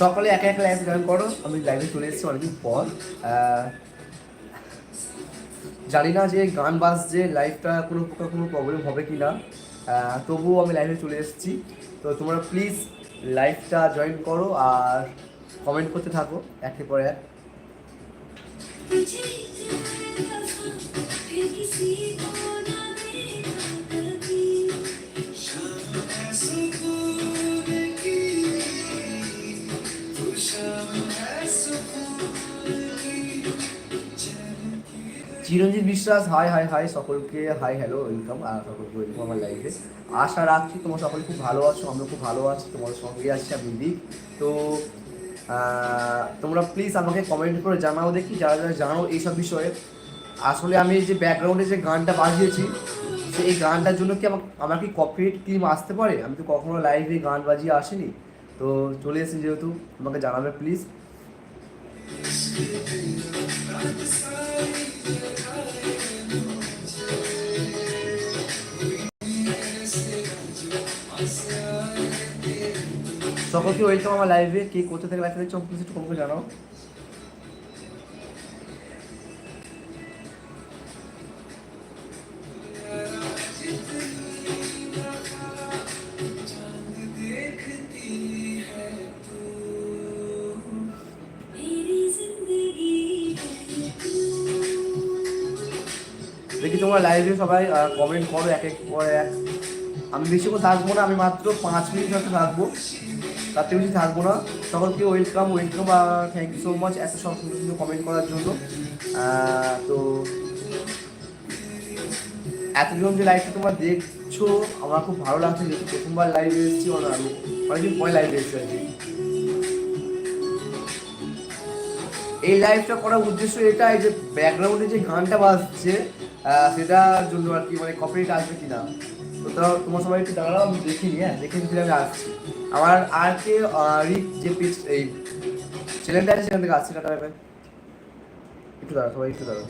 সকালে একা একা লাইভ জয়েন করো। আমি লাইভে চলে এসেছি অনেকদিন পর। জানি না যে গান বাজছে লাইভটা কোনো প্রকার কোনো প্রবলেম হবে কি না তবুও আমি লাইভে চলে এসেছি। তো তোমরা প্লিজ লাইভটা জয়েন করো আর কমেন্ট করতে থাকো একে পরে এক। Chiranjit Biswas hi hi hi সকলকে হাই হ্যালো ওয়েলকাম আর সকলকে ওয়েলকাম আমার লাইফে আশা রাখছি তোমরা সকলে খুব ভালো আছো আমরা খুব ভালো আছি তোমার সঙ্গে আছি আমি দিক তো তোমরা প্লিজ আমাকে কমেন্ট করে জানাও দেখি, যারা যারা জানো এইসব বিষয়ে। আসলে আমি যে ব্যাকগ্রাউন্ডে যে গানটা বাজিয়েছি সে এই গানটার জন্য কি আমার আমার কি কপিরাইট ক্লিম আসতে পারে? আমি তো কখনো লাইভে গান বাজিয়ে আসিনি। তো চলে এসেছি যেহেতু, আমাকে জানাবে প্লিজ সকলকে ওয়েলকাম আমার লাইভে কে কোথা থেকে লাইভ দেখছ প্লিজ একটু কম করে জানাও। দেখি তোমরা লাইভে সবাই কমেন্ট করো, এক এক পর এক আমি বেশি করে থাকব না, আমি মাত্র পাঁচ মিনিট হয়তো থাকব তার থেকে বেশি থাকব না। সকলকে welcome welcome thank you so much এত সব সুন্দর কমেন্ট করার জন্য। তো এতজন যে লাইভটা তোমরা দেখছ, আমার খুব ভালো লাগছে যেহেতু প্রথমবার লাইভে এসেছি আমি অনেকদিন পরে লাইভে এসেছি আর কি। এই লাইভটা করার উদ্দেশ্য এটাই যে ব্যাকগ্রাউন্ডে যে গানটা বাজছে সেটার জন্য আর কি মানে কপিরাইট আসবে কিনা। তো তাও তোমার সবাই একটু দাঁড়াও, আমি দেখিনি হ্যাঁ দেখে ফিরে আমি আসছি। আমার আর কে রিক যে পিচ, এই চ্যানেলটা আছে সেখান থেকে আসছে টাটা একটু দাঁড়াও, সবাই একটু দাঁড়াও।